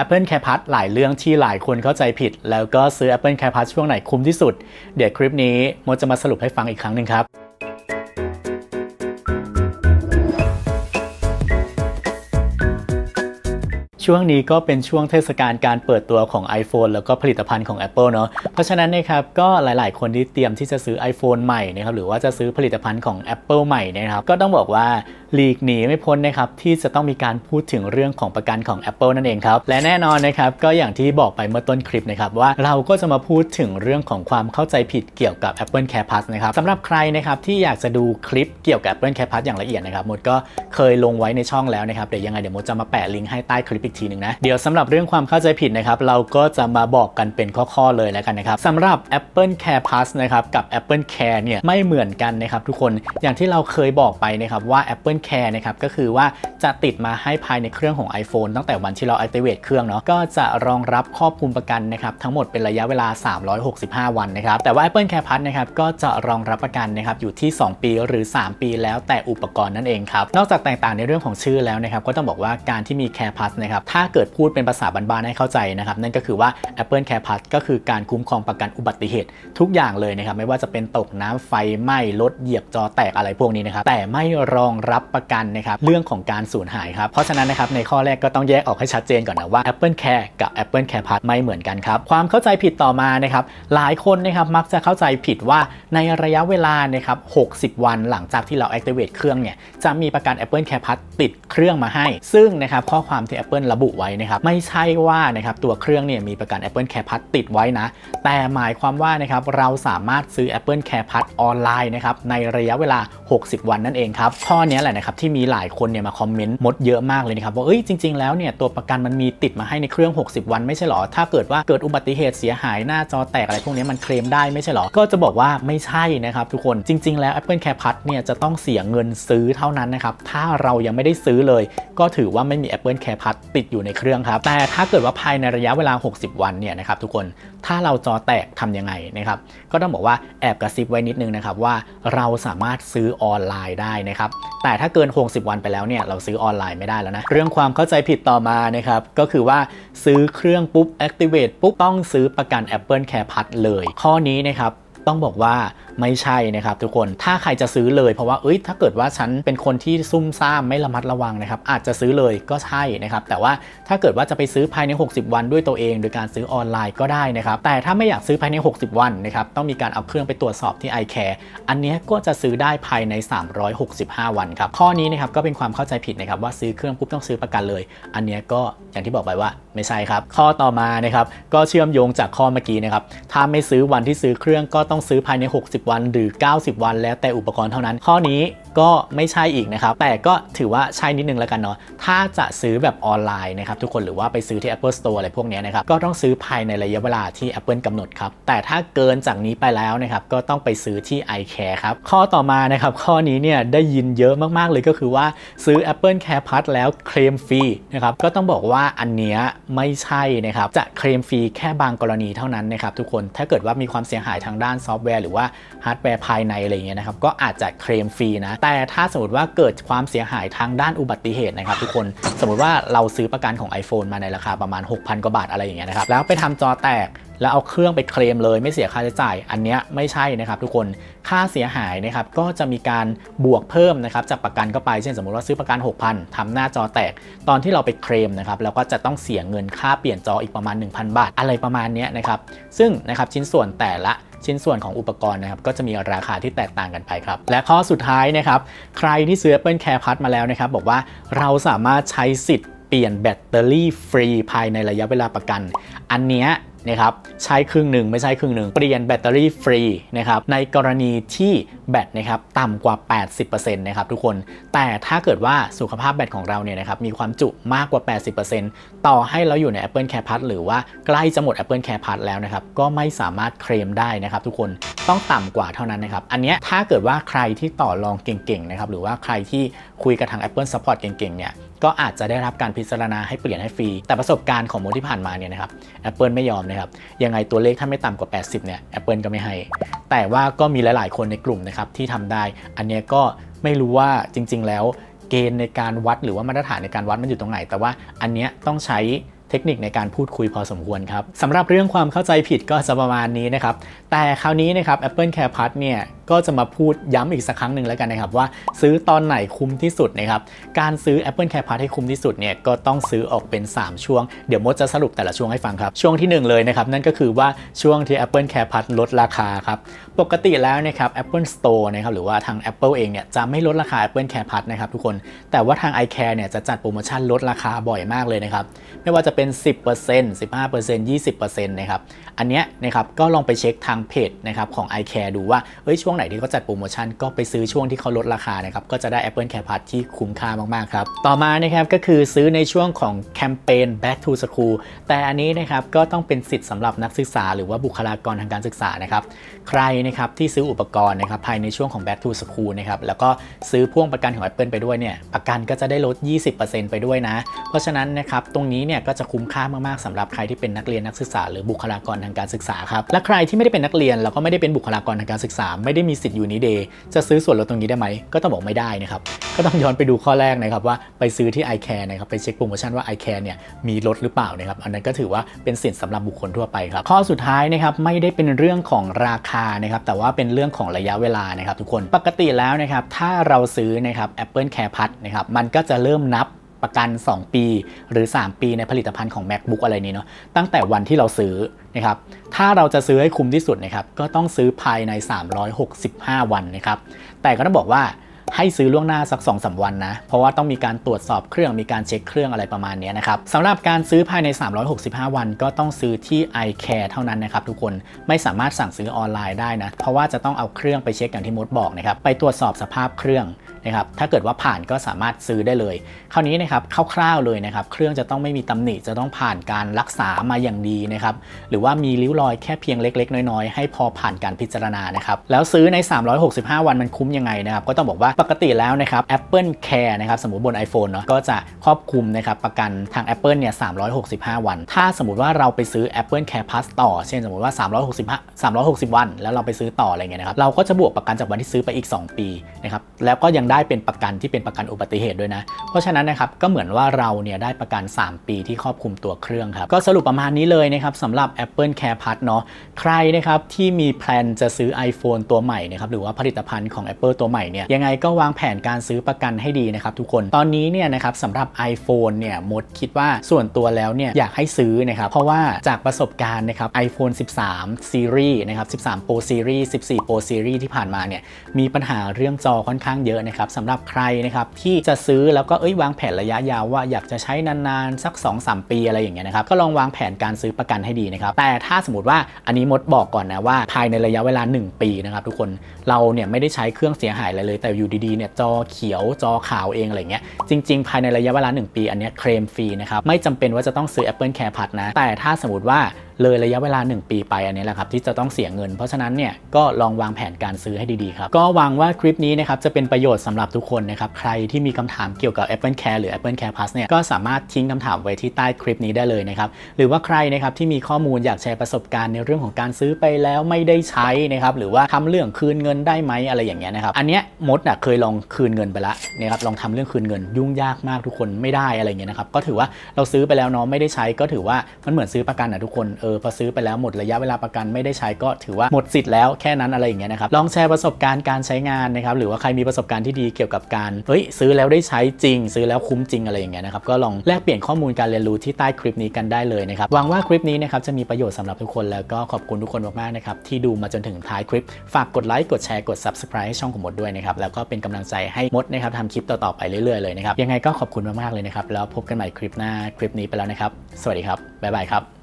Apple Care Pass หลายเรื่องที่หลายคนเข้าใจผิด แล้วก็ซื้อ Apple Care Pass ช่วงไหนคุ้มที่สุด เดี๋ยวคลิปนี้โมจะมาสรุปให้ฟังอีกครั้งหนึ่งครับ ช่วงนี้ก็เป็นช่วงเทศกาลการเปิดตัวของ iPhone แล้วก็ผลิตภัณฑ์ของ Apple เนาะเพราะฉะนั้นนะครับก็หลาย ๆ คนที่เตรียมที่จะซื้อ iPhone ใหม่นะครับหรือว่าจะซื้อผลิตภัณฑ์ของ Apple ใหม่นะครับก็ต้องบอกว่าหลีกหนีไม่พ้นนะครับที่จะต้องมีการพูดถึงเรื่องของประกันของ Apple นั่นเองครับและแน่นอนนะครับก็อย่างที่บอกไปเมื่อต้นคลิปนะครับว่าเราก็จะมาพูดถึงเรื่องของความเข้าใจผิดเกี่ยวกับ Apple Care Plus นะครับสำหรับใครนะครับที่อยากจะดูคลิปเกี่ยวกับ Apple Care Plus อย่างละเอียดนะครับมดก็เคยลงไว้ในช่องแล้วนะครับเดี๋ยวยังไงเดี๋ยวมดจะมาแปะลิงก์ให้ใต้คลิปอีกทีหนึ่งนะ เดี๋ยวสำหรับเรื่องความเข้าใจผิดนะครับ เราก็จะมาบอกกันเป็นข้อๆเลยแล้วกันนะครับสำหรับ Apple Care Plus นะครับกับ Apple Care เนี่ยไม่เหมือนกันนะครับทุกคนอย่างที่เราเคยบอกไปนะครับว่า Apple Care นะครับก็คือว่าจะติดมาให้ภายในเครื่องของ iPhone ตั้งแต่วันที่เรา activate เครื่องเนาะก็จะรองรับครอบคลุมประกันนะครับทั้งหมดเป็นระยะเวลา 365 วันนะครับแต่ว่า Apple Care Plus นะครับก็จะรองรับประกันนะครับอยู่ที่ 2 ปีหรือ 3 ปีแล้วแต่อุปกรณ์นั่นเองครับนอกจากแตกต่างในเรื่องของชื่อแล้วนะครับก็ต้องบอกว่าการที่มี Care Plus นะครับถ้าเกิดพูดเป็นภาษาบ้านๆให้เข้าใจนะครับ นั่นก็คือว่า Apple Care Plus ก็คือการคุ้มครองประกันอุบัติเหตุทุกอย่างเลยนะครับ ไม่ว่าจะเป็นตกน้ำไฟไหม้รถเหยียบจอแตกอะไรพวกนี้นะครับ แต่ไม่รองรับประกันนะครับเรื่องของการสูญหายครับ เพราะฉะนั้นนะครับในข้อแรกก็ต้องแยกออกให้ชัดเจนก่อนนะว่า Apple Care กับ Apple Care Plus ไม่เหมือนกันครับ ความเข้าใจผิดต่อมานะครับหลายคนนะครับมักจะเข้าใจผิดว่าในระยะเวลานะครับ60 วันหลังจากที่เรา activate เครื่องเนี่ยจะมีประกัน Apple Care Plus ติดเครื่องมาให้ ซึ่งนะครับข้อความที่ Apple ระบุไว้นะครับไม่ใช่ว่านะครับตัวเครื่องเนี่ยมีประกัน Apple Care Plus ติดไว้นะ แต่หมายความว่านะครับเราสามารถซื้อ Apple Care Plus ออนไลน์นะครับในระยะเวลา 60 วันนั่นเองครับข้อนี้แหละนะครับที่มีหลายคนเนี่ยมาคอมเมนต์มดเยอะมากเลยนะครับว่าเอ้ยจริง ๆแล้วเนี่ยตัวประกันมันมีติดมาให้ในเครื่อง 60 วันไม่ใช่หรอ ถ้าเกิดว่าเกิดอุบัติเหตุเสียหายหน้าจอแตกอะไรพวกนี้มันเคลมได้ไม่ใช่หรอ ก็จะบอกว่าไม่ใช่นะครับทุกคนจริง ๆ แล้ว Apple Care Plus เนี่ยจะต้องเสียเงินซื้อเท่านั้นนะครับถ้าเรายังไม่ได้ซื้อเลย ก็ถือว่าไม่มี Apple Care Plus ติดอยู่ในเครื่องครับ แต่ถ้าเกิดว่าภายในระยะเวลา 60 วันเนี่ยนะครับทุกคน ถ้าเราจอแตกทำยังไงนะครับ ก็ต้องบอกว่าแอบกระซิบไว้นิดนึงนะครับว่าเราสามารถซื้อออนไลน์ได้นะครับ แต่ถ้าเกิน 60 วันไปแล้วเนี่ยเราซื้อออนไลน์ไม่ได้แล้วนะ เรื่องความเข้าใจผิดต่อมานะครับ ก็คือว่าซื้อเครื่องปุ๊บ activate ปุ๊บต้องซื้อประกัน Apple Care Plus เลย ข้อนี้นะครับต้องบอกว่า ไม่ใช่นะครับทุกคนถ้าใครจะซื้อเลยเพราะว่าเอ้ยถ้าเกิดว่าฉันเป็นคนที่ซุ่มซ่ามไม่ระมัดระวังนะครับอาจจะซื้อเลยก็ใช่นะครับแต่ว่าถ้าเกิดว่าจะไปซื้อภายใน 60 วันด้วยตัวเอง โดยการซื้อออนไลน์ก็ได้นะครับแต่ถ้าไม่อยากซื้อภายใน 60 วันนะครับต้องมีการเอาเครื่องไปตรวจสอบที่ iCare อันนี้ก็จะซื้อได้ภายใน 365 วันครับข้อนี้นะครับก็เป็นความเข้าใจผิดนะครับว่าซื้อเครื่องปุ๊บต้องซื้อประกันเลย อันนี้ก็อย่างที่บอกไปว่าไม่ใช่ครับ ข้อต่อมานะครับก็เชื่อมโยงจากข้อเมื่อกี้นะครับถ้าไม่ซื้อวันที่ซื้อเครื่องก็ต้องซื้อภายใน 60วันหรือ 90 วัน แล้วแต่อุปกรณ์เท่านั้น ข้อนี้ ก็ไม่ใช่อีกนะครับ แต่ก็ถือว่าใช่นิดนึงแล้วกันเนาะถ้าจะซื้อแบบออนไลน์นะครับทุกคนหรือว่าไปซื้อที่ Apple Store อะไรพวกนี้นะครับก็ต้องซื้อภายในระยะเวลาที่ Apple กำหนดครับแต่ถ้าเกินจากนี้ไปแล้วนะครับก็ต้องไปซื้อที่ iCare ครับข้อต่อมานะครับข้อนี้เนี่ยได้ยินเยอะมากๆเลยก็คือว่าซื้อ Apple Care Plus แล้วเคลมฟรีนะครับก็ต้องบอกว่าอันเนี้ยไม่ใช่นะครับจะเคลมฟรีแค่บางกรณีเท่านั้นนะครับทุกคนถ้าเกิดว่ามีความเสียหายทางด้านซอฟต์แวร์หรือว่าฮาร์ดแวร์ภายในอะไรเงี้ยนะครับก็อาจจะเคลมฟรีนะแแต่ถ้าสมมติว่าเกิดความเสียหายทางด้านอุบัติเหตุนะครับทุกคนสมมติว่าเราซื้อประกันของ iPhone มาในราคาประมาณ 6,000 กว่าบาทอะไรอย่างเงี้ยนะครับแล้วไปทำจอแตก แล้วเอาเครื่องไปเคลมเลยไม่เสียค่าใช้จ่าย อันเนี้ยไม่ใช่นะครับทุกคนค่าเสียหายนะครับก็จะมีการบวกเพิ่มนะครับจากประกันเข้าไปเช่นสมมติว่าซื้อประกัน 6,000ทำหน้าจอแตก ตอนที่เราไปเคลมนะครับเราก็จะต้องเสียเงินค่าเปลี่ยนจออีกประมาณ 1,000 บาท อะไรประมาณเนี้ยนะครับซึ่งนะครับชิ้นส่วนแต่ละชิ้นส่วนของอุปกรณ์นะครับก็จะมีราคาที่แตกต่างกันไปครับ และข้อสุดท้ายนะครับใครที่ซื้อ Apple Care Plus มาแล้วนะครับบอกว่าเราสามารถใช้สิทธิ์เปลี่ยนแบตเตอรี่ฟรีภายในระยะเวลาประกัน อันเนี้ย นะครับใช้ครึ่งหนึ่งไม่ใช่ครึ่งหนึ่งเปลี่ยนแบตเตอรี่ฟรีนะครับในกรณีที่แบตนะครับต่ำกว่า 80%นะครับทุกคน แต่ถ้าเกิดว่าสุขภาพแบตของเราเนี่ยนะครับมีความจุมากกว่า 80%ต่อให้เราอยู่ใน Apple Care Plus หรือว่าใกล้จะหมด Apple Care Plus แล้วนะครับก็ไม่สามารถเคลมได้นะครับทุกคนต้องต่ำกว่าเท่านั้นนะครับ อันนี้ถ้าเกิดว่าใครที่ต่อรองเก่งๆนะครับหรือว่าใครที่คุยกับทาง Apple Support เก่งๆเนี่ยก็อาจจะได้รับการพิจารณาให้เปลี่ยนให้ฟรี แต่ประสบการณ์ของโมที่ผ่านมาเนี่ยนะครับ Apple ไม่ยอมนะครับยังไงตัวเลขถ้าไม่ต่ำกว่า 80เนี่ย Apple ก็ไม่ให้ แต่ว่าก็มีหลาย ๆ คนในกลุ่มนะครับที่ทำได้ อันเนี้ยก็ไม่รู้ว่าจริง ๆ แล้วเกณฑ์ในการวัดหรือว่ามาตรฐานในการวัดมันอยู่ตรงไหน แต่ว่าอันเนี้ยต้องใช้เทคนิคในการพูดคุยพอสมควรครับสำหรับเรื่องความเข้าใจผิดก็จะประมาณนี้นะครับ แต่คราวนี้นะครับ Apple Care Plus เนี่ย ก็จะมาพูดย้ำอีกสักครั้งหนึ่งแล้วกันนะครับว่าซื้อตอนไหนคุ้มที่สุดนะครับการซื้อ Apple Care Plus ให้คุ้มที่สุดเนี่ยก็ต้องซื้อออกเป็น 3 ช่วง เดี๋ยวมดจะสรุปแต่ละช่วงให้ฟังครับ ช่วงที่ 1 เลยนะครับ นั่นก็คือว่าช่วงที่ Apple Care Plus ลดราคาครับปกติแล้วนะครับ Apple Store นะครับหรือว่าทาง Apple เองเนี่ยจะไม่ลดราคา Apple Care Plus นะครับทุกคนแต่ว่าทาง iCare เนี่ยจะจัดโปรโมชั่นลดราคาบ่อยมากเลยนะครับไม่ว่าจะเป็น 10% 15% 20%นะครับอันเนี้ยนะครับก็ลองไปเช็คทางเพจนะครับของ iCare ดูว่าเอ้ยช่วงไหนที่เขาจัดโปรโมชั่นก็ไปซื้อช่วงที่เขาลดราคานะครับก็จะได้ Apple Care Plus ที่คุ้มค่ามากๆครับต่อมานะครับก็คือซื้อในช่วงของแคมเปญ Back to School แต่อันนี้นะครับก็ต้องเป็นสิทธิ์สำหรับนักศึกษา หรือว่าบุคลากรทางการศึกษานะครับใครนะครับที่ซื้ออุปกรณ์นะครับภายในช่วงของ Back to School นะครับแล้วก็ซื้อพ่วงประกันของ Apple ไปด้วยเนี่ยประกันก็จะได้ลด 20%ไปด้วยนะ เพราะฉะนั้นนะครับตรงนี้เนี่ยก็จะคุ้มค่ามากๆสำหรับใครที่เป็นนักเรียนนักศึกษา หรือบุคลากรทางการศึกษาครับและใครที่ไม่ได้เป็นนักเรียนแล้วก็ไม่ได้เป็นบุคลากรทางการศึกษาไม่ได้มีสิทธิ์อยู่นี้เดย์จะซื้อส่วนลดตรงนี้ได้ไหม ก็ต้องบอกไม่ได้นะครับ ก็ต้องย้อนไปดูข้อแรกนะครับว่าไปซื้อที่ iCare นะครับไปเช็คโปรโมชั่นว่า iCare เนี่ยมีลดหรือเปล่านะครับอันนั้นก็ถือว่าเป็นสิทธิ์สำหรับบุคคลทั่วไปครับข้อสุดท้ายนะครับไม่ได้เป็นเรื่องของราคานะครับแต่ว่าเป็นเรื่องของระยะเวลานะครับทุกคนปกติแล้วนะครับถ้าเราซื้อนะครับ Apple Care Plus นะครับมันก็จะเริ่มนับ ประกัน 2 ปี หรือ 3 ปีในผลิตภัณฑ์ของ MacBook อะไรนี้เนาะตั้งแต่วันที่เราซื้อนะครับถ้าเราจะซื้อให้คุ้มที่สุดนะครับก็ต้องซื้อภายใน 365 วันนะครับแต่ก็ต้องบอกว่าให้ซื้อล่วงหน้าสัก2อสวันนะ เพราะว่าต้องมีการตรวจสอบเครื่อง มีการเช็คเครื่องอะไรประมาณนี้นะครับสำหรับการซื้อภายใน 365 วัน ก็ต้องซื้อที่ iCare เท่านั้นนะครับทุกคน ไม่สามารถสั่งซื้อออนไลน์ได้นะ เพราะว่าจะต้องเอาเครื่องไปเช็คอย่างที่มดบอกนะครับ ไปตรวจสอบสภาพเครื่อง นะครับถ้าเกิดว่าผ่านก็สามารถซื้อได้เลย คราวนี้นะครับคร่าวๆเลยนะครับ เครื่องจะต้องไม่มีตำหนิจะต้องผ่านการรักษามาอย่างดีนะครับหรือว่ามีริ้วรอยแค่เพียงเล็ก ๆ น้อยๆ ให้พอผ่านการพิจารณานะครับแล้วซื้อใน 365 วันมันคุ้มยังไงนะครับก็ต้องบอกว่าปกติแล้วนะครับ Apple Care นะครับสมมติบน iPhone เนาะก็จะครอบคลุมนะครับประกันทาง Apple เนี่ย 365 วัน ถ้าสมมติว่าเราไปซื้อ Apple Care Plus ต่อ เช่นสมมติว่า 365 360 วัน แล้วเราไปซื้อต่ออะไรเงี้ยนะครับเราก็จะบวกประกันจากวันที่ซื้อไปอีก 2 ปีนะครับแล้วก็ยังได้ได้เป็นประกันที่เป็นประกันอุบัติเหตุด้วยนะ เพราะฉะนั้นนะครับก็เหมือนว่าเราเนี่ยได้ประกัน 3 ปีที่ครอบคลุมตัวเครื่องครับ ก็สรุปประมาณนี้เลยนะครับสำหรับ Apple Care Plus เนาะใครนะครับที่มีแพลนจะซื้อ iPhone ตัวใหม่นะครับหรือว่าผลิตภัณฑ์ของ Apple ตัวใหม่เนี่ยยังไงก็วางแผนการซื้อประกันให้ดีนะครับทุกคนตอนนี้เนี่ยนะครับสำหรับ iPhone เนี่ยมดคิดว่าส่วนตัวแล้วเนี่ยอยากให้ซื้อนะครับเพราะว่าจากประสบการณ์นะครับ iPhone 13 Series นะครับ13 Pro Series 14 Pro Series ที่ผ่านมาเนี่ยมีปัญหาเรื่องจอค่อนข้างเยอะนะครับสำหรับใครนะครับที่จะซื้อแล้วก็เอ้ยวางแผนระยะยาวว่าอยากจะใช้นานๆสัก 2-3 ปีอะไรอย่างเงี้ยนะครับก็ลองวางแผนการซื้อประกันให้ดีนะครับแต่ถ้าสมมติว่าอันนี้มดบอกก่อนนะว่าภายในระยะเวลา 1 ปีนะครับทุกคนเราเนี่ยไม่ได้ใช้เครื่องเสียหายอะไรเลย แต่อยู่ดีๆเนี่ยจอเขียวจอขาวเองอะไรเงี้ยจริง ๆ ภายในระยะเวลา 1 ปี อันเนี้ยเคลมฟรีนะครับไม่จำเป็นว่าจะต้องซื้อ Apple Care Plus นะแต่ถ้าสมมติว่า เลยระยะเวลา 1 ปีไปอันนี้แหละครับที่จะต้องเสียเงิน เพราะฉะนั้นเนี่ยก็ลองวางแผนการซื้อให้ดีๆครับก็หวังว่าคลิปนี้นะครับจะเป็นประโยชน์สำหรับทุกคนนะครับใครที่มีคำถามเกี่ยวกับ Apple Care หรือ Apple Care Plus เนี่ยก็สามารถทิ้งคำถามไว้ที่ใต้คลิปนี้ได้เลยนะครับหรือว่าใครนะครับที่มีข้อมูลอยากแชร์ประสบการณ์ในเรื่องของการซื้อไปแล้วไม่ได้ใช้นะครับหรือว่าทำเรื่องคืนเงินได้ไหมอะไรอย่างเงี้ยนะครับอันเนี้ยมดอะเคยลองคืนเงินไปละนะครับลองทำเรื่องคืนเงินยุ่งยากมากทุกคนไม่ได้อะไรเงี้ยนะครับก็ถือว่าเราซื้อไปแล้วเนาะไม่ได้ใช้ก็ถือว่ามันเหมือนซื้อประกันนะทุกคนเออพอซื้อไปแล้วหมดระยะเวลาประกันไม่ได้ใช้ก็ถือว่าหมดสิทธิ์แล้วแค่นั้นอะไรอย่างเงี้ยนะครับลองแชร์ประสบการณ์การใช้งานนะครับหรือว่าใครมีประสบการณ์ที่ดีเกี่ยวกับการเฮ้ยซื้อแล้วได้ใช้จริง ซื้อแล้วคุ้มจริงอะไรอย่างเงี้ยนะครับก็ลองแลกเปลี่ยนข้อมูลการเรียนรู้ที่ใต้คลิปนี้กันได้เลยนะครับหวังว่าคลิปนี้นะครับจะมีประโยชน์สำหรับทุกคนแล้วก็ขอบคุณทุกคนมากๆนะครับที่ดูมาจนถึงท้ายคลิป ฝากกดไลค์กดแชร์กด subscribe ให้ช่องของมดด้วยนะครับแล้วก็เป็นกำลังใจให้มดนะครับทำคลิปต่อๆไปเรื่อยๆเลยนะครับยังไงก็ขอบคุณมากๆเลยนะครับแล้วพบกันใหม่คลิปหน้าคลิปนี้ไปแล้วนะครับ สวัสดีครับบ๊ายบายครับ